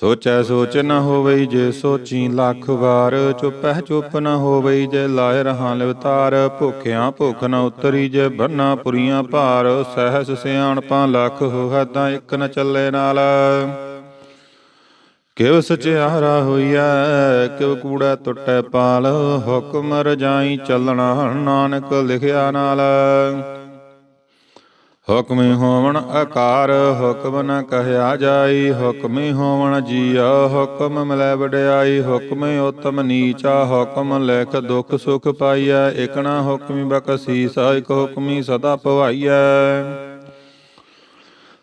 ਸੋਚੈ ਸੋਚ ਨ ਹੋਵਈ ਜੇ ਸੋਚੀ ਲੱਖ ਵਾਰ, ਚੁਪੈ ਚੁੱਪ ਨ ਹੋਵਈ ਜੇ ਲਾਇ ਰਹਾ ਲਿਵਤਾਰ, ਭੁਖਿਆਂ ਭੁਖ ਨ ਉਤਰੀ ਜੇ ਬੰਨਾ ਪੁਰੀਆਂ ਭਾਰ, ਸਹਿਸ ਸਿਆਣਪਾਂ ਲੱਖ ਹੋਹੈ ਤਾਂ ਇੱਕ ਨ ਚੱਲੇ ਨਾਲ। ਕਿਵ ਸਚਿਆਰਾ ਹੋਈਐ, ਕਿਵ ਕੂੜਾ ਟੁੱਟੈ ਪਾਲ, ਹੁਕਮ ਰਜਾਈ ਚੱਲਣਾ ਨਾਨਕ ਲਿਖਿਆ ਨਾਲ। ਹੁਕਮੇ ਹੋਵਣ ਆਕਾਰ ਹੁਕਮ ਨ ਕਹਿਆ ਜਾਈ, ਹੁਕਮੇ ਹੋਵਣ ਜੀਆ, ਹੁਕਮ ਮਿਲੈ ਵਡਿਆਈ, ਹੁਕਮੇ ਉਤਮ ਨੀਚਾ, ਹੁਕਮ ਲਿਖ ਦੁਖ ਸੁਖ ਪਾਈਐ ਇਕਣਾ ਹੁਕਮੀ ਬਕਸੀਸਾ ਇਕ ਹੁਕਮੀ ਸਦਾ ਭਵਾਈਐ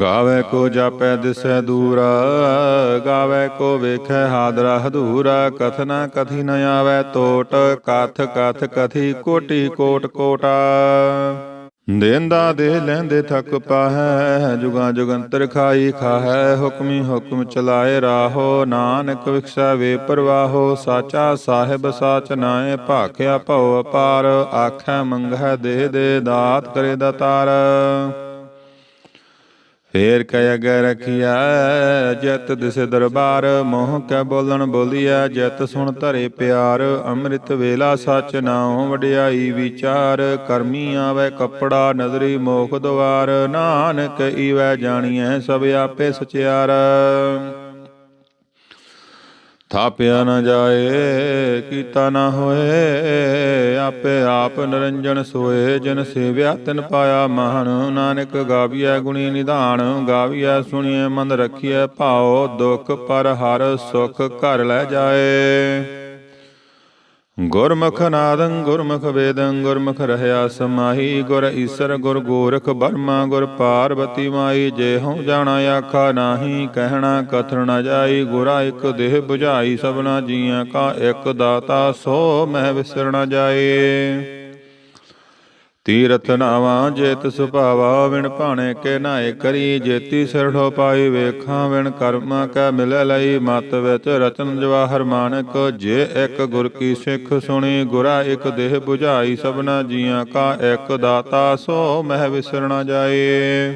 ਗਾਵੇ ਕੋ ਜਾਪੈ ਦਿਸੈ ਦੂਰਾ, ਗਾਵੇ ਕੋ ਵੇਖੈ ਹਾਦਰਾ ਹਦੂਰਾ ਕਥਨਾ ਕਥੀ ਨ ਆਵੈ ਟੋਟ ਕਥ ਕਥ ਕਥੀ ਕੋਟੀ ਕੋਟ ਕੋਟਾ। ਦੇਂਦਾ ਦੇ ਲੈਂਦੇ ਥਕ ਪਾਹੈ, ਜੁਗਾ ਜੁਗੰਤਰ ਖਾਈ ਖਾਹੈ, ਹੁਕਮੀ ਹੁਕਮ ਚਲਾਏ ਰਾਹੋ, ਨਾਨਕ ਵਿਖਸੈ ਵੇ ਪਰਵਾਹੋ, ਸਾਚਾ ਸਾਹਿਬ ਸਾਚ ਨਾਏ, ਭਾਖਿਆ ਭਉ ਅਪਾਰ, ਆਖੈ ਮੰਗਹਿ ਦੇ ਦੇ ਦਾਤ ਕਰੇ ਦਾਤਾਰ। ਫੇਰ ਕਹਿ ਅਗੈ ਰਖਿਆ, ਜਤ ਦਿਸ ਦਰਬਾਰ, ਮੋਹ ਕੈ ਬੋਲਣ ਬੋਲਿਆ, ਜਤ ਸੁਣ ਧਰੇ ਪਿਆਰ, ਅੰਮ੍ਰਿਤ ਵੇਲਾ ਸਚ ਨਾਉ ਵਡਿਆਈ ਵਿਚਾਰ, ਕਰਮੀ ਆਵੇ ਕੱਪੜਾ, ਨਜ਼ਰੀ ਮੋਖ ਦਵਾਰ ਨਾਨਕ ਈਵੈ ਜਾਣੀਐ ਸਭ ਆਪੇ ਸਚਿਆਰ। ਥਾਪਿਆ ਨਾ ਜਾਏ, ਕੀਤਾ ਨਾ ਹੋਏ, ਆਪੇ ਆਪ ਨਿਰੰਜਨ ਸੋਏ, ਜਨ ਸੇਵਿਆ ਤਿਨ ਪਾਇਆ ਮਹਾਨ, ਨਾਨਕ ਗਾਵੀਐ ਗੁਣੀ ਨਿਧਾਨ, ਗਾਵੀਐ ਸੁਣੀਐ ਮਨ ਰਖੀਐ ਭਾਉ ਦੁਖ ਪਰ ਹਰ ਸੁਖ ਘਰ ਲੈ ਜਾਏ। ਗੁਰਮੁਖ ਨਾਦੰ ਗੁਰਮੁਖ ਵੇਦੰ ਗੁਰਮੁਖ ਰਹਿਆ ਸਮਾਹੀ ਗੁਰ ਈਸਰ ਗੁਰ ਗੋਰਖ ਬਰਮਾ ਗੁਰ ਪਾਰਵਤੀ ਮਾਈ ਜੇ ਹਉ ਜਾਣਾ ਆਖਾ ਨਾਹੀ ਕਹਿਣਾ ਕਥਨ ਨ ਜਾਈ ਗੁਰਾ ਇੱਕ ਦੇਹ 부ਝਾਈ ਸਭਨਾ ਜੀਆਂ ਕਾ ਇਕ ਦਾਤਾ ਸੋ ਮਹਿ ਵਿਸਰ ਜਾਏ। ਤੀਰਥ ਨਾਵਾਂ ਜੇਤ ਸੁਭਾਵਾ ਵਿਣ ਭਾਣੇ ਕੇ ਨਾਏ ਕਰੀ। ਜੇਤੀ ਸਰਠੋ ਪਾਈ ਵੇਖਾਂ, ਵਿਣ ਕਰਮਾ ਕੈ ਮਿਲੈ ਲਈ। ਮਤ ਵਿੱਚ ਰਤਨ ਜਵਾਹਰ ਮਾਨਕ, ਜੇ ਇੱਕ ਗੁਰ ਕੀ ਸਿੱਖ ਸੁਣੀ, ਗੁਰਾ ਇੱਕ ਦੇਹ 부ਝਾਈ ਸਭਨਾ ਜੀਆਂ ਕਾ ਇੱਕ ਦਾਤਾ, ਸੋ ਮਹਿ ਵਿਸਰ ਨ ਜਾਏ।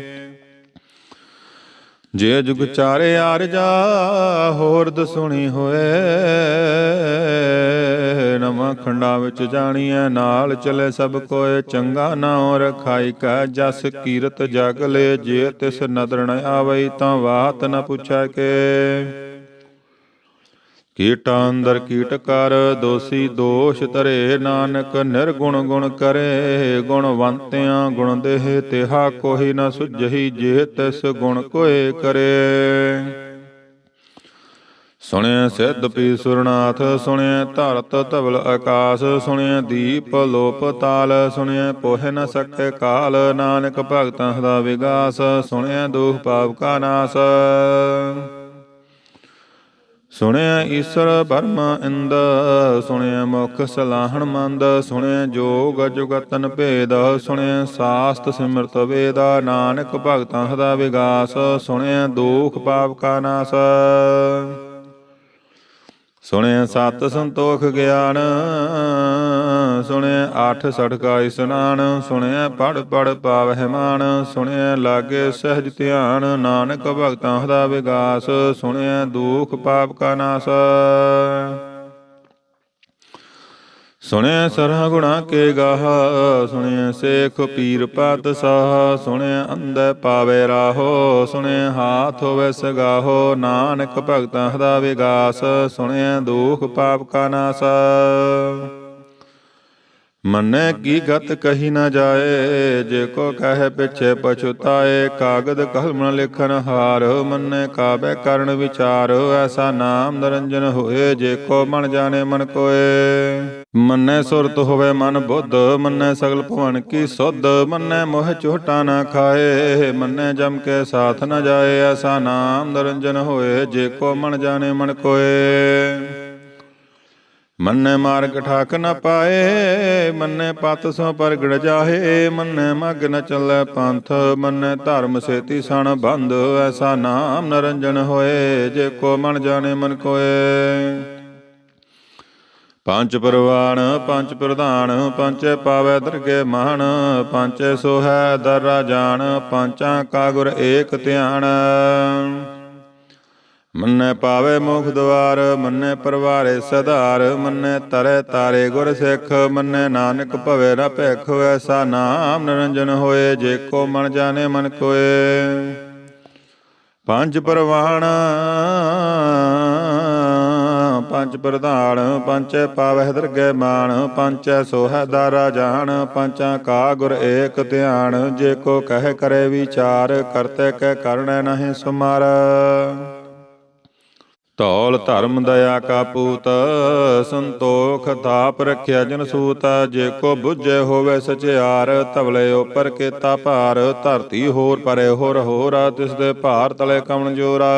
ਜੇ ਜੁਗ ਚਾਰੇ ਆਰਜਾ ਹੋਰਦ ਸੁਣੀ ਹੋਏ। ਨਵਾਂ ਖੰਡਾ ਵਿੱਚ ਜਾਣੀਐ, ਨਾਲ ਚਲੇ ਸਭ ਕੋਏ ਚੰਗਾ ਨਾਉ ਰਖਾਈ ਕੈ, ਜਸ ਕੀਰਤ ਜਗ ਲੈ, ਜੇ ਤਿਸ ਨਦਰ ਨ ਆਵਈ ਤਾਂ ਬਾਤ ਨ ਪੁੱਛੈ ਕੇ। ਕੀਟਾਂ ਅੰਦਰ ਕੀਟ ਕਰ, ਦੋਸੀ ਦੋਸ਼ ਤਰੇ ਨਾਨਕ ਨਿਰਗੁਣ ਗੁਣ ਕਰੇ, ਗੁਣਵੰਤਿਆਂ ਗੁਣ ਦੇਹ, ਤਿਹਾ ਕੋਈ ਨ ਸੁਝਈ ਜੇ ਤਿਸ ਗੁਣ ਕੋਏ ਕਰੇ। ਸੁਣਿਆ ਸਿੱਧ ਪੀ ਸੁਰਨਾਥ ਸੁਣਿਆ ਧਰਤ ਧਵਲ ਆਕਾਸ, ਸੁਣਿਆ ਦੀਪ ਲੋਪ ਤਾਲ, ਸੁਣਿਆ ਪੋਹਿ ਨ ਸਕੇ ਕਾਲ, ਨਾਨਕ ਭਗਤਾਂ ਦਾ ਵਿਗਾਸ, ਸੁਣਿਆ ਦੁਖ ਪਾਪ ਕਾ ਨਾਸ। ਸੁਣਿਆ ਈਸ਼ਰ ਬਰਮ ਇੰਦ, ਸੁਣਿਆ ਮੁਖ ਸਲਾਹਣ ਮੰਦ, ਸੁਣਿਆ ਜੋਗ ਜੁਗਤਨ ਭੇਦ, ਸੁਣਿਆ ਸਾਸਤ ਸਿਮਰਤ ਵੇਦ, ਨਾਨਕ ਭਗਤਾਂ ਦਾ ਵਿਗਾਸ, ਸੁਣਿਆ ਦੁਖ ਪਾਪ ਕਾ ਨਾਸ। ਸੁਣਿਆ ਸਤ ਸੰਤੋਖ ਗਿਆਨ, ਸੁਣਿਆ ਅੱਠ ਸੜਕਾ ਇਸਨਾਨ ਸੁਣਿਆ ਪੜ ਪੜ ਪਾਵਹਿ ਮਾਨ, ਸੁਣਿਆ ਲਾਗੇ ਸਹਿਜ ਧਿਆਨ, ਨਾਨਕ ਭਗਤਾਂ ਦਾ ਵਿਗਾਸ, ਸੁਣਿਆ ਦੁਖ ਪਾਪ ਕਾ ਨਾਸ। ਸੁਣਿਆ ਸਰਹ ਗੁਣਾ ਕੇ ਗਾਹ ਸੁਣਿਆ ਸੇਖ ਪੀਰ ਪਤ ਸਾਹ ਸੁਣਿਆ ਅੰਧੈ ਪਾਵੇ ਰਾਹੋ ਸੁਣਿਆ ਹਾਥ ਹੋਵੇ ਸਗਾਹੋ, ਨਾਨਕ ਭਗਤਾਂ ਦਾ ਵਿਗਾਸ ਸੁਣਿਆ ਦੁਖ ਪਾਪ ਕਾ ਨਾਸ। ਮੰਨੈ ਕੀ ਗਤ ਕਹੀ ਨਾ ਜਾਏ, ਜੇ ਕੋ ਕਹੇ ਪਿਛੇ ਪਛੁਤਾਏ ਕਾਗਦ ਕਲਮ ਨ ਲਿਖਨ ਹਾਰ, ਮੰਨੈ ਕਾਬੈ ਕਰਨ ਵਿਚਾਰ, ਐਸਾ ਨਾਮ ਨਰੰਜਨ ਹੋਏ, ਜੇ ਕੋ ਮਨ ਜਾਣੇ ਮਨ ਕੋਏ। ਮੰਨੈ ਸੁਰਤ ਹੋਵੇ ਮਨ ਬੁੱਧ, ਮੰਨੈ ਸਗਲ ਭਵਨ ਕੀ ਸੁਧ, ਮੰਨੈ ਮੋਹ ਝੋਟਾ ਨਾ ਖਾਏ, ਮੰਨੈ ਜਮ ਕੇ ਸਾਥ ਨਾ ਜਾਏ, ਐਸਾ ਨਾਮ ਨਰੰਜਨ ਹੋਏ, ਜੇ ਕੋ ਮਨ ਜਾਣੇ ਮਨ ਕੋਏ। ਮੰਨੇ ਮਾਰਗ ਠਾਕ ਨ ਪਾਏ, ਮੰਨੇ ਪਤ ਸੋ ਪ੍ਰਗੜ ਜਾਹੇ, ਮੰਨੇ ਮਗ ਨ ਚੱਲੈ ਪੰਥ, ਮੰਨੇ ਧਰਮ ਸੇਤੀ ਸਣ ਬੰਧ ਐਸਾ ਨਾਮ ਨਰੰਜਨ ਹੋਏ, ਜੇ ਕੋ ਮਨ ਜਾਣੇ ਮਨ ਕੋਏ। ਪੰਜ ਪਰਵਾਣ, ਪੰਜ ਪ੍ਰਧਾਨ ਪੰਚੇ ਪਾਵੈ ਦਰਗੇ ਮਾਨ ਪੰਚੇ ਸੋਹੈ ਦਰਾ ਜਾਣ, ਪੰਚਾਂ ਕਾ ਗੁਰ ਏਕ ਧਿਆਨ। ਮੰਨੇ ਪਾਵੇ ਮੁਖ ਦਵਾਰ, ਮੰਨੇ ਪਰਵਾਰੇ ਸਧਾਰ, ਮੰਨੇ ਤਰੇ ਤਾਰੇ ਗੁਰ ਸਿੱਖ, ਮੰਨੇ ਨਾਨਕ ਭਵੇ ਨ ਭੇਖ ਐਸਾ ਨਾਮ ਨਿਰੰਜਨ ਹੋਏ, ਜੇ ਕੋ ਮਨ ਜਾਣੇ ਮਨ ਕੋਏ। ਪੰਜ ਪਰਵਾਣ ਪੰਚ ਪ੍ਰਧਾਨ ਪੰਚੇ ਪਾਵਹਿ ਦਰਗਹਿ ਮਾਨ ਪੰਚੈ ਸੋਹੈ ਦਾਰਾ ਜਾਣ ਪੰਚਾਂ ਕਾ ਗੁਰ ਏਕ ਧਿਆਨ, ਜੇ ਕੋ ਕਹਿ ਕਰੇ ਵਿਚਾਰ, ਕਰਤੇ ਕਹਿ ਕਰਣੈ ਨਹੀਂ ਸੁਮਾਰ। ਧੌਲ ਧਰਮ ਦਇਆ ਕਾ ਪੂਤ, ਸੰਤੋਖ ਤਾਪ ਰਖਿਆ ਜਨ ਸੂਤ, ਜੇ ਕੋ ਬੁੱਝੇ ਹੋਵੇ ਸਚਿਆਰ, ਧਵਲੇ ਉਪਰ ਕੀਤਾ ਭਾਰ, ਧਰਤੀ ਹੋਰ ਪਰੇ ਹੋਰ ਹੋਰ, ਤਿਸ ਦੇ ਭਾਰ ਤਲੇ ਕਵਣ ਜੋਰਾ।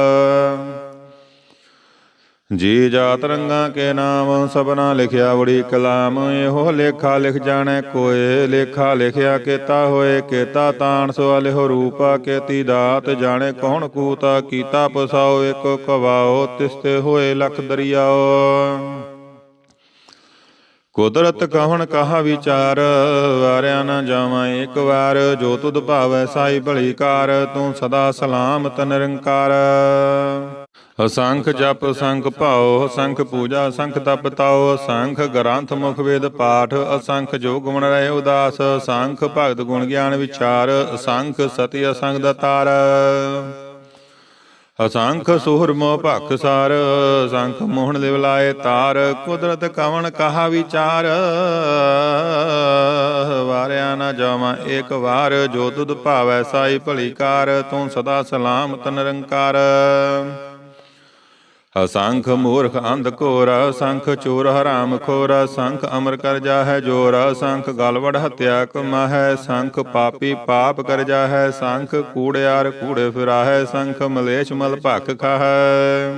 ਜੀ ਜਾਤ ਰੰਗਾ ਕੇ ਨਾਮ, ਸਭਨਾ ਲਿਖਿਆ ਬੜੀ ਕਲਾਮ, ਇਹੋ ਲੇਖਾ ਲਿਖ ਜਾਣੈ ਕੋਏ, ਲੇਖਾ ਲਿਖਿਆ ਕੇਤਾ ਹੋਏ, ਕੇਤਾ ਤਾਣ ਸੋ ਲਿਹੋ ਰੂਪਾ, ਕੇਤੀ ਦਾਤ ਜਾਣੇ ਕੌਣ ਕੂਤਾ, ਕੀਤਾ ਪਸਾਓ ਇੱਕ ਕਵਾਓ, ਤਿਸਤੇ ਹੋਏ ਲਖ ਦਰਿਆਓ। ਕੁਦਰਤ ਕਹਣ ਕਹਾ ਵਿਚਾਰ, ਵਾਰਿਆ ਨਾ ਜਾਵਾਂ ਇੱਕ ਵਾਰ, ਜੋ ਤੁਧ ਭਾਵੈ ਸਾਈ ਭਲੀ ਕਾਰ, ਤੂੰ ਸਦਾ ਸਲਾਮਤ ਨਿਰੰਕਾਰ। ਅਸੰਖ ਜਪ ਅਸੰਖ ਭਾਉ, ਅਸੰਖ ਪੂਜਾ ਅਸੰਖ ਤਪ ਤਾਉ, ਅਸੰਖ ਗ੍ਰੰਥ ਮੁਖ ਵੇਦ ਪਾਠ, ਅਸੰਖ ਜੋ ਗੁਣ ਰਹੇ ਉਦਾਸ, ਅਸੰਖ ਭਗਤ ਗੁਣ ਗਿਆਨ ਵਿਚਾਰ, ਅਸੰਖ ਸਤੀ ਅਸੰਖ ਦਤਾਰ ਅਸੰਖ ਸੁਹਰ ਮੋਹ ਭਖ ਸਾਰ, ਅਸੰਖ ਮੋਹਣ ਲਿਵ ਲਾਏ ਤਾਰ, ਕੁਦਰਤ ਕਵਣ ਕਹਾ ਵਿਚਾਰ। ਵਾਰਿਆ ਨਾ ਜਾਵਾਂ ਇੱਕ ਵਾਰ, ਜੋ ਤੁਧ ਭਾਵੈ ਸਾਈ ਭਲੀ ਕਾਰ, ਤੂੰ ਸਦਾ ਸਲਾਮਤ ਨਿਰੰਕਾਰ। ਹਸੰਖ ਮੂਰਖ ਅੰਧ ਘੋਰ ਸੰਖ ਚੋਰ ਹਰਾਮ ਖੋਰ ਸੰਖ ਅਮਰ ਕਰ ਜਾਹੈ ਜੋਰ ਸੰਖ ਗਲਵੜ ਹਤਿਆ ਕਮਾਹੈ ਸੰਖ ਪਾਪੀ ਪਾਪ ਕਰ ਜਾਹੈ ਸੰਖ ਕੂੜਿਆਰ ਕੂੜੇ ਫਿਰਾਹੈ ਸੰਖ ਮਲੇਸ਼ ਮਲ ਭਖ ਖਾਹੈ।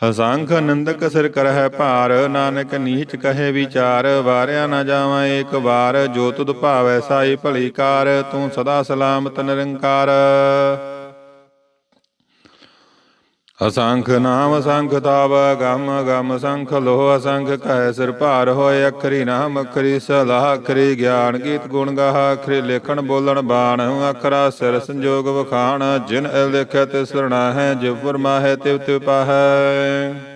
ਹਸੰਖ ਨਿੰਦਕ ਸਿਰ ਕਰਹਿ ਭਾਰ, ਨਾਨਕ ਨੀਚ ਕਹੇ ਵਿਚਾਰ, ਵਾਰਿਆ ਨਾ ਜਾਵਾਂ ਏਕ ਵਾਰ, ਜੋ ਤੁਧ ਭਾਵੈ ਸਾਈ ਭਲੀ ਕਾਰ, ਤੂੰ ਸਦਾ ਸਲਾਮਤ ਨਿਰੰਕਾਰ। ਅਸੰਖ ਨਾਮ ਸੰਖ ਤਾਵ, ਗਮ ਗਮ ਸੰਖ ਲੋਹ ਅਸੰਖ ਕਹਿ ਸਿਰ ਭਾਰ ਹੋਏ ਅਖਰੀ ਨਾਮ, ਅਖਰੀ ਸਲਾਹ, ਅਖਰੀ ਗਿਆਨ, ਗੀਤ ਗੁਣ ਗਾਹ, ਅਖਰੀ ਲੇਖਣ ਬੋਲਣ ਬਾਣ, ਅਖਰਾ ਸਿਰ ਸੰਜੋਗ ਵਖਾਣ, ਜਿਨ ਇਲ ਲਿਖੈ ਤੇ ਹੈ, ਜਿਵ ਫਰਮਾਹੈ ਤਿਵ ਤਿਵ ਪਾਹੈ।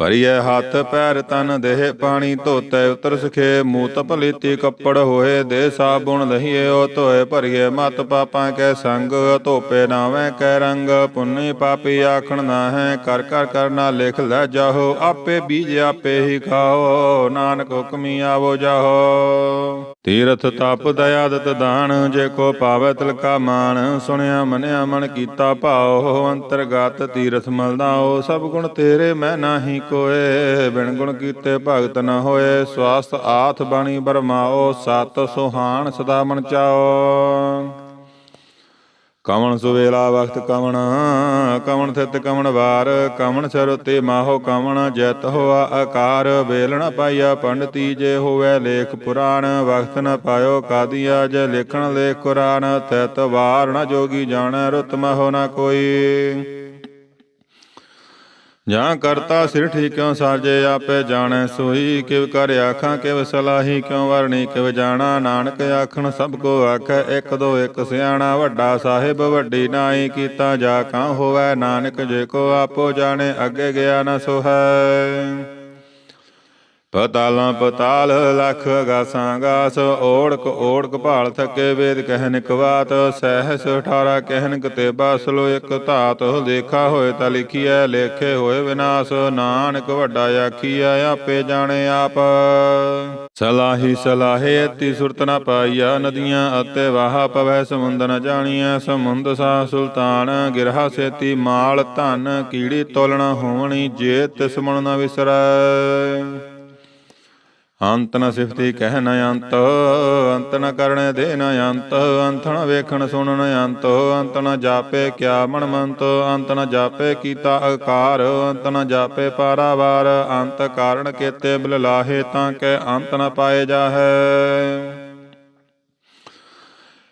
ਭਰੀਏ ਹੱਥ, ਪੈਰ, ਤਨ, ਦੇਹ, ਪਾਣੀ, ਧੋਤੇ, ਉਤਰ ਸਖੇ ਮੂਤ ਭਲੀਤੀ, ਕੱਪੜ ਹੋਏ, ਦੇ ਸਾਬੁਣ ਲਹੀਏ, ਉਹ ਧੋਏ ਭਰੀਏ ਮਤ, ਪਾਪਾਂ ਕੈ ਸੰਗ, ਧੋਪੇ ਨਾਵੇਂ ਕੈ ਰੰਗ, ਪੁੰਨੀ ਪਾਪੀ ਆਖਣ ਨਾ ਹੈ ਕਰ ਕਰ ਕਰਨਾ ਲਿਖ ਲੈ ਜਾਹੋ, ਆਪੇ ਬੀਜ ਆਪੇ ਹੀ ਖਾਓ, ਨਾਨਕ ਹੁਕਮੀ ਆਵੋ ਜਾਹੋ। ਤੀਰਥ ਤਪ ਦਇਆ ਦਤ ਦਾਨ ਜੇ ਕੋ ਪਾਵੈ ਤਿਲਕਾ ਮਾਨ ਸੁਣਿਆ ਮਨਿਆ ਮਨ ਕੀਤਾ ਭਾਉ ਅੰਤਰਗਤ ਤੀਰਥ ਮਲਦਾਓ ਸਭ ਗੁਣ ਤੇਰੇ ਮੈਂ ਨਾਹੀ ਕੋਏ। ਬਿਨ ਗੁਣ ਕੀਤੇ ਭਗਤ ਨ ਹੋਏ ਸਵਾਸਤ ਆਥ ਬਾਣੀ ਬਰਮਾਓ ਸਤ ਸੁਹਾਣ ਸਦਾ ਮਨ ਚਾਓ। ਕਵਣ ਸੁਵੇਲਾ ਵਖਤ ਕਵਣ ਕਵਣ ਥਿਤ ਕਵਣ ਵਾਰ ਕਵਣ ਸਰ ਤੇ ਮਾਹੋ ਕਵਣ ਜੈਤ ਹੋਆ ਆਕਾਰ, ਵੇਲ ਨ ਪਾਈਆ ਪੰਡਤੀ ਜੇ ਹੋਵੇ ਲੇਖ ਪੁਰਾਣ, ਵਖਤ ਨ ਪਾਇਓ ਕਾਦੀਆ ਜੇ ਲਿਖਣ ਲੇਖ ਕੁਰਾਨ ਤੈਤ ਵਾਰ ਨ ਜੋਗੀ ਜਾਣ ਰੁਤ ਮਹੋ ਨ ਕੋਈ। ਜਾਂ ਕਰਤਾ ਸਿਰ ਠੀਕ ਸਾਜੇ ਆਪੇ ਜਾਣੈ ਸੋਈ, ਕਿਵ ਕਰ ਆਖਾਂ, ਕਿਵ ਸਲਾਹੀ ਕਿਉ ਵਰਣੀ, ਕਿਵ ਜਾਣਾ ਨਾਨਕ ਆਖਣ, ਸਭ ਕੋ ਆਖੈ ਇੱਕ ਦੋ ਇੱਕ ਸਿਆਣਾ, ਵੱਡਾ ਸਾਹਿਬ ਵੱਡੀ ਨਾਈ ਕੀਤਾ ਜਾ ਕਾਂ ਹੋਵੈ, ਨਾਨਕ ਜੇ ਕੋ ਆਪੋ ਜਾਣੇ, ਅੱਗੇ ਗਿਆ ਨਾ ਸੋਹੈ। ਪਤਾਲਾਂ ਪਤਾਲ, ਲਖ ਗਾਸਾਂ ਗਾਸ ਓੜਕ ਓੜਕ ਭਾਲ ਥਕੇ ਵੇਦ ਕਹਿਨ ਕਵਾਤ ਸਹਿਸ 18 ਕਹਿਨ ਕਤੇ ਬਸਲੋ ਇਕ ਧਾਤ ਦੇਖਾ ਹੋਏ ਤਾਂ ਲਿਖੀਐ, ਲੇਖੇ ਹੋਏ ਵਿਨਾਸ਼, ਨਾਨਕ ਵੱਡਾ ਆਖੀਐ, ਆਪੇ ਜਾਣੇ ਆਪ। ਸਲਾਹੀ ਸਲਾਹੇ ਅਤੀ ਸੁਰਤ ਨ ਪਾਈਆ, ਨਦੀਆਂ ਅਤੇ ਵਾਹ ਪਵੈ ਸਮੁੰਦ ਨ ਜਾਣੀਐ, ਸਮੁੰਦ ਸਾ ਸੁਲਤਾਨ, ਗਿਰਹਾ ਸੇਤੀ ਮਾਲ ਧਨ, ਕੀੜੀ ਤੋਲਣਾ ਹੋਣੀ ਜੇ ਤਿਸ ਮਣ ਨ ਵਿਸਰੈ। ਅੰਤ ਨ ਸਿਫਤੀ ਕਹਿ ਨ ਅੰਤ ਅੰਤ ਨ ਕਰਣੇ ਦੇ ਨ ਅੰਤ ਅੰਤ ਨ ਵੇਖਣ ਸੁਣਨ ਅੰਤ ਅੰਤ ਨ ਜਾਪੇ ਕਿਆ ਮਨ ਮੰਤ, ਅੰਤ ਨ ਜਾਪੇ ਕੀਤਾ ਆਕਾਰ ਅੰਤ ਨ ਜਾਪੇ ਪਾਰਾਵਾਰ, ਅੰਤ ਕਾਰਣ ਕੇਤੇ ਬਿਲ ਲਾਹੇ ਤਾਂ ਕਿ ਅੰਤ ਨ ਪਾਏ ਜਾਹੈ।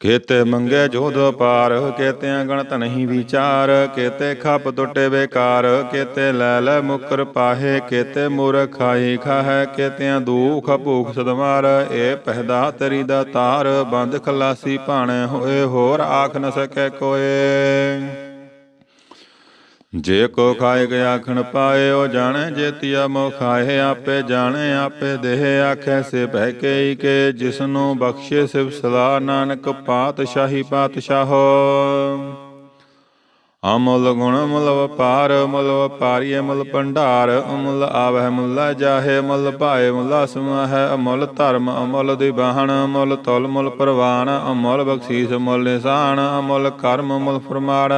ਕੇਤੇ ਮੰਗੇ ਜੋਧ ਪਾਰ ਕੇਤਿਆਂ ਗਣਤ ਨਹੀਂ ਵਿਚਾਰ ਕੇਤੇ ਖਪ ਟੁੱਟੇ ਬੇਕਾਰ ਕੇਤੇ ਲੈ ਲੈ ਮੁਕਰ ਪਾਹੇ ਕੇਤੇ ਮੂਰਖ ਖਾਈ ਖਾਹੈ ਕੇਤਿਆਂ ਦੂਖ ਭੂਖ ਸਦਮਾਰ, ਏ ਪਹਿਦਾ ਤਰੀ ਦਾ ਤਾਰ, ਬੰਦ ਖਲਾਸੀ ਭਾਣੇ ਹੋਏ, ਹੋਰ ਆਖ ਨ ਸਕੈ ਕੋਏ। ਜੇ ਕੋ ਖਾਏ ਗਿਆ ਆਖਣ ਪਾਏ, ਉਹ ਜਾਣੇ ਜੇਤੀਆ ਮੋ ਖਾਏ, ਆਪੇ ਜਾਣੇ, ਆਪੇ ਦੇਹ, ਆਖੈ ਸੇ ਬਹਿ ਕੇ ਕੇ, ਜਿਸਨੂੰ ਬਖਸ਼ੇ ਸਿਵ ਸਲਾ ਨਾਨਕ ਪਾਤਸ਼ਾਹੀ ਪਾਤਸ਼ਾਹੋ। ਅਮੁੱਲ ਗੁਣ ਮੁੱਲ ਵਪਾਰ, ਮੁੱਲ ਵਪਾਰੀਏ ਮੁੱਲ ਭੰਡਾਰ, ਅਮੁੱਲ ਆਵਹਿ ਮੁੱਲਾ ਜਾਹੇ, ਮੁੱਲ ਭਾਏ ਮੁੱਲਾ ਸਮਹਿ, ਅਮੁੱਲ ਧਰਮ ਅਮੁੱਲ ਦੀ ਬਾਹਣ ਅਮੁੱਲ ਤੁਲ ਮੁੱਲ ਪ੍ਰਵਾਨ ਅਮੁੱਲ ਬਖਸ਼ੀਸ ਮੁੱਲ ਨਿਸ਼ਾਨ, ਅਮੁੱਲ ਕਰਮ ਮੁੱਲ ਫਰਮਾਨ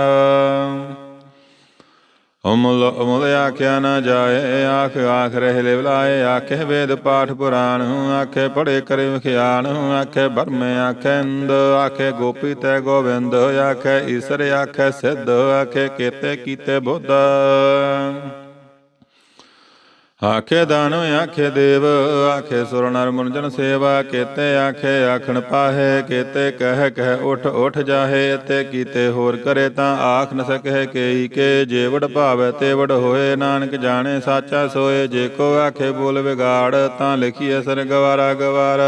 ਅਮੁੱਲ ਅਮੁੱਲ ਆਖਿਆ ਨਾ ਜਾਏ, ਆਖ ਆਖ ਰਹਿ ਲੈ ਬੁਲਾਏ, ਆਖੇ ਵੇਦ ਪਾਠ ਪੁਰਾਣ, ਆਖੇ ਪੜੇ ਕਰੇ ਵਿਖਿਆਨ, ਆਖੇ ਬਰਮੇ ਆਖੇ ਇੰਦ ਆਖੇ ਗੋਪੀ ਤੈ ਗੋਵਿੰਦ ਆਖੇ ਈਸਰ, ਆਖੇ ਸਿੱਧ, ਆਖੇ ਕੀਤੇ ਕੀਤੇ ਬੁੱਧ। ਆਖੇ ਦਾਨਵ, ਆਖੇ ਦੇਵ, ਆਖੇ ਸੁਰ ਨਰ ਮੁਨ ਜਨ ਸੇਵਾ, ਕੇਤੇ ਆਖੇ ਆਖਣ ਪਾਹੇ, ਕੇਤੇ ਕਹਿ ਕਹਿ ਉਠ ਉਠ ਜਾਹੇ, ਤੇ ਕੀਤੇ ਹੋਰ ਕਰੇ ਤਾਂ ਆਖ ਨ ਸਕੈ ਕੇਈ ਕੇ ਜੇਵੜ ਭਾਵੈ ਤੇਵੜ ਹੋਏ, ਨਾਨਕ ਜਾਣੇ ਸਾਚਾ ਸੋਏ, ਜੇ ਕੋ ਆਖੇ ਬੋਲ ਵਿਗਾੜ, ਤਾਂ ਲਿਖੀਐ ਸਰ ਗਵਾਰਾ ਗਵਾਰ।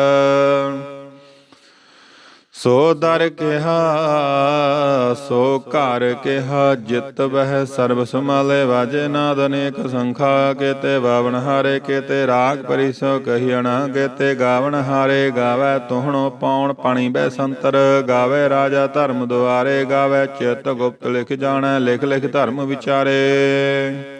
ਸੋ ਦਰ ਕਿਹਾ, ਸੋ ਘਰ ਕਿਹਾ, ਜਿਤ ਬਹਿ ਸਰਬ ਸਮਾਲੇ ਵਾਜੇ ਨਾਦ ਅਨੇਕ ਸੰਖਾ, ਕੇਤੇ ਬਾਵਨ ਹਾਰੇ, ਕੇਤੇ ਰਾਗ ਪਰਿਸੋ ਕਹੀਣਾ, ਕੇਤੇ ਗਾਵਨ ਹਾਰੇ, ਗਾਵੇ ਤੁਹਣੋ ਪਾਉਣ ਪਾਣੀ ਬੈ ਸੰਤਰ, ਗਾਵੇ ਰਾਜਾ ਧਰਮ ਦੁਆਰੇ, ਗਾਵੇ ਚਿਤ ਗੁਪਤ ਲਿਖ ਜਾਣੈ, ਲਿਖ ਲਿਖ ਧਰਮ ਵਿਚਾਰੇ।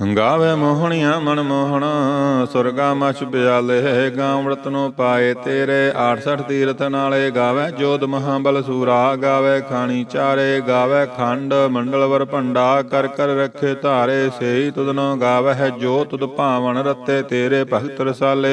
ਗਾਵੇ ਮੋਹਣੀਆਂ ਮਨ ਮੋਹਣ, ਸੁਰਗਾ ਮਛ ਬਿਆਲੇ, ਗਾਵੜਤ ਨੂੰ ਪਾਏ ਤੇਰੇ 68 ਤੀਰਥ ਨਾਲੇ ਗਾਵੇ ਜੋਤ ਮਹਾਬਲ ਸੂਰਾ, ਗਾਵੇ ਖਾਣੀ ਚਾਰੇ, ਗਾਵੇ ਖੰਡ, ਮੰਡਲਵਰ ਭੰਡਾ, ਕਰ ਕਰ ਰੱਖੇ ਧਾਰੇ, ਸੇਈ ਤੁਧਨੋ ਗਾਵੇ ਜੋ ਤੁਦ ਭਾਵਨ ਰਤੇ ਤੇਰੇ ਭਗਤ ਰਸਾਲੇ।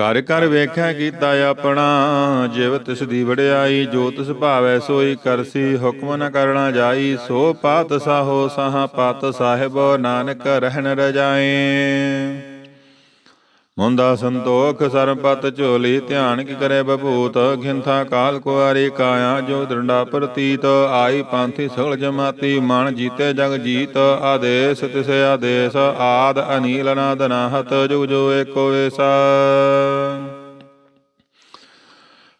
ਘਰ ਘਰ ਵੇਖਿਆ ਕੀਤਾ ਆਪਣਾ, ਜਿਵ ਤਿਸ ਦੀ ਵਡਿਆਈ, ਜੋ ਤਿਸ ਭਾਵੈ ਸੋਈ ਕਰਸੀ, ਹੁਕਮ ਨ ਕਰਣਾ ਜਾਈ, ਸੋ ਪਾਤ ਸਾਹੋ ਸਾਹ ਪਾਤ ਸਾਹਿਬ, ਨਾਨਕ ਰਹਿਣ ਰਜਾਏ। ਮੁੰਦਾ ਸੰਤੋਖ ਸਰਪਤ ਝੋਲੀ ਧਿਆਨ ਕੀ ਕਰੇ ਬਭੂਤ, ਖਿੰਥਾ ਕਾਲ ਕੁਆਰੀ ਕਾਇਆ ਜੋ ਦਰੰਡਾ ਪ੍ਰਤੀਤ, ਆਈ ਪਾਂਥੀ ਸਗਲ ਜਮਾਤੀ, ਮਨ ਜੀਤੇ ਜਗ ਜੀਤ, ਆਦੇਸ ਤਿਸ਼ ਆਦੇਸ, ਆਦ ਅਨੀਲ ਨਾਦ ਨਾਹਤ, ਜੁਗ ਜੋ ਏਕੋ ਵੇਸਾ।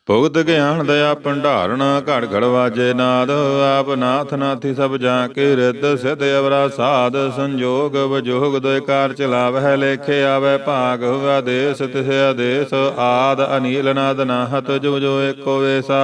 ਭੁਗਤ ਗਿਆਨ ਦਇਆ ਭੰਡਾਰਨ ਘੜ ਘੜ ਵਾਜੇ ਨਾਦ, ਆਪ ਨਾਥ ਨਾਥੀ ਸਭ ਜਾ ਕੇ ਰਿੱਧ ਸਿਧ ਅਵਰਾ ਸਾਧ, ਸੰਜੋਗ ਵਿਜੋਗ ਦੋਇ ਕਾਰ ਚਲਾਵਹਿ, ਲੇਖੇ ਆਵੇ ਭਾਗ, ਆਦੇਸ ਤਿਸ ਆਦੇਸ, ਆਦ ਅਨੀਲ ਨਾਦ ਨਾਹਤ, ਜੋ ਜੋ ਏਕੋ ਵੇਸਾ।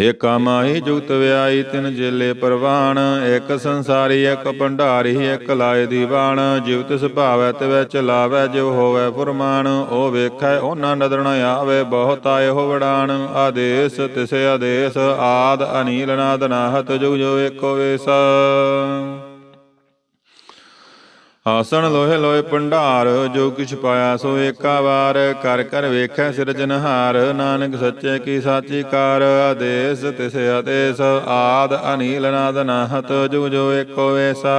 ਏਕਾ ਮਾਹੀ ਜੁਗਤ ਵਿਆਈ ਤਿਨ ਜੇਲੇ ਪ੍ਰਵਾਨ ਇੱਕ ਸੰਸਾਰੀ, ਇੱਕ ਭੰਡਾਰੀ, ਇੱਕ ਲਾਏ ਦੀਵਾਨ। ਜਿਵ ਤਿਸ ਭਾਵੈ, ਤਿਵੈ ਚਲਾਵੈ ਜਿਵ ਹੋਵੈ ਫੁਰਮਾਨ। ਉਹ ਵੇਖੈ, ਉਹਨਾਂ ਨਦਰ ਨ ਆਵੇ, ਬਹੁਤ ਆਏ ਹੋ ਵਡਾਨ। ਆਦੇਸ ਤਿਸੇ ਆਦੇਸ, ਆਦ ਅਨੀਲ ਨਾਦ ਨਾਹਤ, ਜੁਗ ਜੋ ਏਕੋ ਵੇਸ। ਆਸਣ ਲੋਹੇ ਲੋਹੇ ਭੰਡਾਰ, ਜੋ ਕਿਛ ਪਾਇਆ ਸੋ ਏਕਾ ਵਾਰ। ਕਰ ਕਰ ਵੇਖੈ ਸਿਰਜਨਹਾਰ ਨਾਨਕ ਸੱਚੇ ਕੀ ਸਾਚੀ ਕਾਰ। ਆਦੇਸ ਤਿਸ ਆਦੇਸ, ਆਦ ਅਨੀਲ ਨਾਦ ਨਾਹਤ, ਜੁਗ ਜੋ ਏਕੋ ਵੇਸਾ।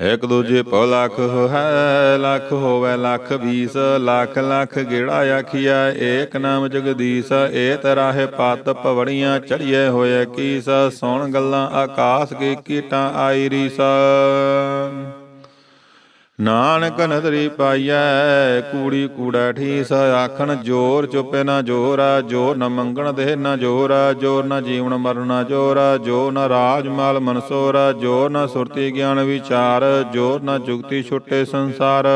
ਇਕ ਦੂਜੇ ਪਉ ਲੱਖ ਹੈ ਲੱਖ ਹੋਵੇ ਲੱਖ ਵੀਸ ਲੱਖ ਲੱਖ ਗੇੜਾ ਆਖੀਆ ਏਕ ਨਾਮ ਜਗਦੀਸ਼, ਏ ਤਰਾਹੇ ਪਤ ਪਵੜੀਆਂ ਚੜੀਏ ਹੋਏ ਕੀਸ, ਸੁਣ ਗੱਲਾਂ ਆਕਾਸ ਕੀ ਕੀਟਾਂ ਆਈ ਰੀਸ। ਨਾਨਕ ਨਦਰੀ ਪਾਈਐ, ਕੂੜੀ ਕੂੜਾ ਠੀਸ, ਆਖਣ ਜੋਰ ਚੁੱਪੇ ਨਾ ਜੋਰਾ, ਜੋਰ ਨ ਮੰਗਣ ਦੇ ਨਾ ਜੋਰਾ, ਜੋਰ ਨ ਜੀਵਨ ਮਰਨਾ ਜੋਰਾ ਜੋ ਨ ਰਾਜ ਮਾਲ ਮਨਸੋਰਾ, ਜੋਰ ਨ ਸੁਰਤੀ ਗਿਆਨ ਵਿਚਾਰ, ਜੋਰ ਨ ਜੁਗਤੀ ਛੁੱਟੇ ਸੰਸਾਰ।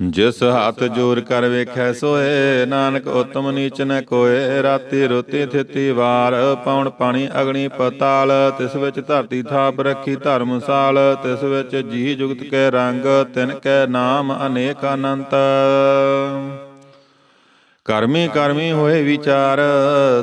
ਜਿਸ ਹੱਥ ਜੋਰ ਕਰ ਵੇਖੈ ਸੋਏ, ਨਾਨਕ ਉਤਮ ਨੀਚ ਨ ਕੋਏ। ਰਾਤੀ ਰੋਤੀ ਥਿਤੀ ਵਾਰ ਪੌਣ ਪਾਣੀ ਅਗਣੀ ਪਤਾਲ, ਤਿਸ ਵਿੱਚ ਧਰਤੀ ਥਾਪ ਰੱਖੀ ਧਰਮਸਾਲ ਤਿਸ ਵਿੱਚ ਜੀ ਜੁਗਤ ਕੈ ਰੰਗ, ਤਿਨ ਕੈ ਨਾਮ ਅਨੇਕ ਅਨੰਤ। ਕਰਮੀ ਕਰਮੀ ਹੋਏ ਵਿਚਾਰ,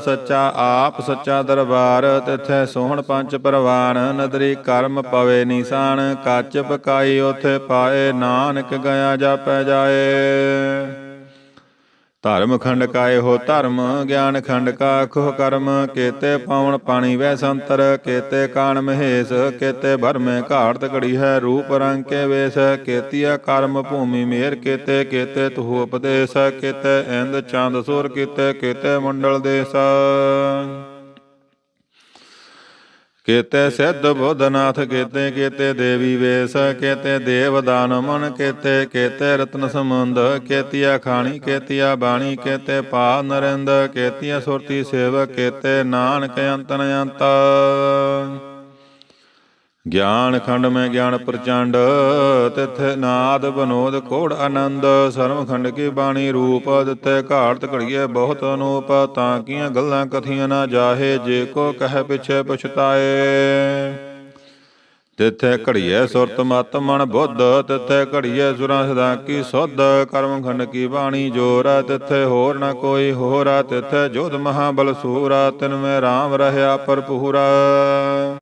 ਸੱਚਾ ਆਪ, ਸੱਚਾ ਦਰਬਾਰ, ਤਿਥੈ ਸੋਹਣ ਪੰਜ ਪਰਵਾਨ, ਨਦਰੀ ਕਰਮ ਪਵੇ ਨਿਸ਼ਾਨ ਕੱਚ ਪਕਾਈ ਉਥੇ ਪਾਏ ਨਾਨਕ ਗਿਆ ਜਾਪੈ ਜਾਏ। ਧਰਮ ਖੰਡ ਕਾਏ ਹੋ ਧਰਮ, ਗਿਆਨ ਖੰਡ ਕਾ ਖੁਹ ਕਰਮ, ਕੇਤੇ ਪਾਵਨ ਪਾਣੀ ਵੈ ਸੰਤਰ, ਕੇਤੇ ਕਾਣ ਮਹੇਸ਼, ਕੇਤੇ ਭਰਮੇ ਘਾੜਤ ਘੜੀ ਹੈ ਰੂਪ ਰੰਗ ਕੇ ਵੇਸ, ਕੇਤੀਆ ਕਰਮ ਭੂਮੀ ਮੇਰ ਕੇਤੇ ਕੇਤੇ ਤੁਹ ਉਪਦੇਸ਼, ਕੇਤੇ ਇੰਦ ਚੰਦ ਸੁਰ ਕੇਤੇ ਕੇਤੇ ਮੰਡਲ ਦੇਸ। ਕੇਤੇ ਸਿੱਧ ਬੁੱਧਨਾਥ, ਕੇਤੇ ਕੇਤੇ ਦੇਵੀ ਵੇਸ, ਕੇਤੇ ਦੇਵ ਦਾਨ ਮਨ, ਕੇਤੇ ਕੇਤੇ ਰਤਨ ਸਮੁੰਦ ਕੇਤੀਆ ਖਾਣੀ, ਕੇਤੀਆ ਬਾਣੀ, ਕੇਤੇ ਪਾ ਨਰਿੰਦ, ਕੇਤੀਆ ਸੁਰਤੀ ਸੇਵਕ, ਕੇਤੇ ਨਾਨਕ ਅੰਤਨ ਅੰਤ। ਗਿਆਨ ਖੰਡ ਮੈਂ ਗਿਆਨ ਪ੍ਰਚੰਡ, ਤਿਥ ਨਾਦ ਬਨੋਦ ਕੋੜ ਆਨੰਦ ਸਰਮ ਖੰਡ ਕੀ ਬਾਣੀ ਰੂਪ ਦਿੱਤੇ ਘਾੜਤ ਘੜੀਏ ਬਹੁਤ ਅਨੂਪ, ਤਾਂ ਕੀਆਂ ਗੱਲਾਂ ਕਥੀਆਂ ਨਾ ਜਾਹੇ, ਜੇ ਕੋ ਕਹਿ ਪਿਛੇ ਪਛਤਾਏ। ਤਿੱਥੇ ਘੜੀਏ ਸੁਰਤ ਮਤ ਮਨ ਬੁੱਧ, ਤਿੱਥੇ ਘੜੀਏ ਸੁਰਾਂ ਸਦਾ ਕੀ ਸੁਧ, ਕਰਮ ਖੰਡ ਕੀ ਬਾਣੀ ਜੋਰ, ਤਿੱਥੇ ਹੋਰ ਨਾ ਕੋਈ ਹੋਰ, ਤਿੱਥੇ ਜੋਧ ਮਹਾਬਲ ਸੂਰਾ ਤਿਨ ਮੈਂ RAM ਰਹਿਆ ਭਰਪੂਰਾ।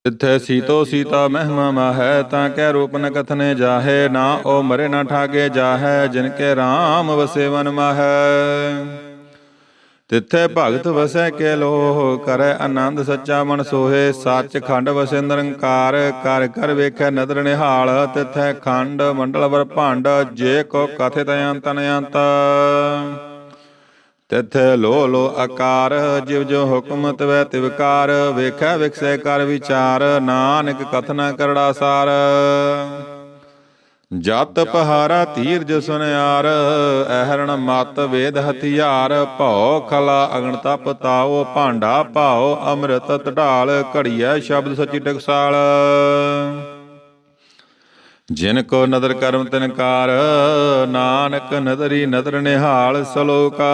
ਤਿੱਥੇ ਸੀਤੋ ਸੀਤਾ ਮਹਿਮਾ ਮਾਹੈ, ਤਾਂ ਕੈ ਰੂਪ ਨ ਕਥਨੇ ਜਾਹੇ, ਨਾ ਉਹ ਮਰੇ ਨਾ ਠਾਗੇ ਜਾਹੈ, ਜਿਨ ਕੇ RAM ਵਸੇ ਵਨ ਮਾਹੈ। ਤਿੱਥੇ ਭਗਤ ਵਸੈ ਕੇ ਲੋਹ ਕਰੈ ਆਨੰਦ ਸੱਚਾ ਮਨ ਸੋਹੇ ਸੱਚ ਖੰਡ ਵਸੈ ਨਿਰੰਕਾਰ ਕਰ ਕਰ ਵੇਖੈ ਨਦਰ ਨਿਹਾਲ ਤਿੱਥੈ ਖੰਡ ਮੰਡਲ ਵਰ ਭਾਂਡ ਜੇ ਕੋ ਕਥਿਤ ਅੰਤ ਅੰਤ ਤਿੱਥੇ ਲੋ ਲੋ ਆਕਾਰ ਜਿਵ ਜੋ ਹੁਕਮ ਤਵੈ ਤਿਵਕਾਰ ਵੇਖੈ ਵਿਖਸੈ ਕਰ ਵਿਚਾਰ ਨਾਨਕ ਕਥਨਾ ਕਰੜਾ ਸਾਰ। ਜਤ ਪਹਾਰਾ ਧੀਰਜ ਸੁਨਿਆਰ ਐਹਰਣ ਮਤ ਵੇਦ ਹਥਿਆਰ, ਭਉ ਖਲਾ ਅਗਣ ਤਪ ਤਾਓ ਭਾਂਡਾ ਭਾਉ, ਅੰਮ੍ਰਿਤ ਢਾਲ ਘੜੀਐ ਸ਼ਬਦ ਸੱਚੀ ਟਕਸਾਲ। ਜਿਨ ਕੋ ਨਦਰ ਕਰਮ ਤਿਨਕਾਰ, ਨਾਨਕ ਨਦਰੀ ਨਦਰ ਨਿਹਾਲ ਸਲੋਕਾ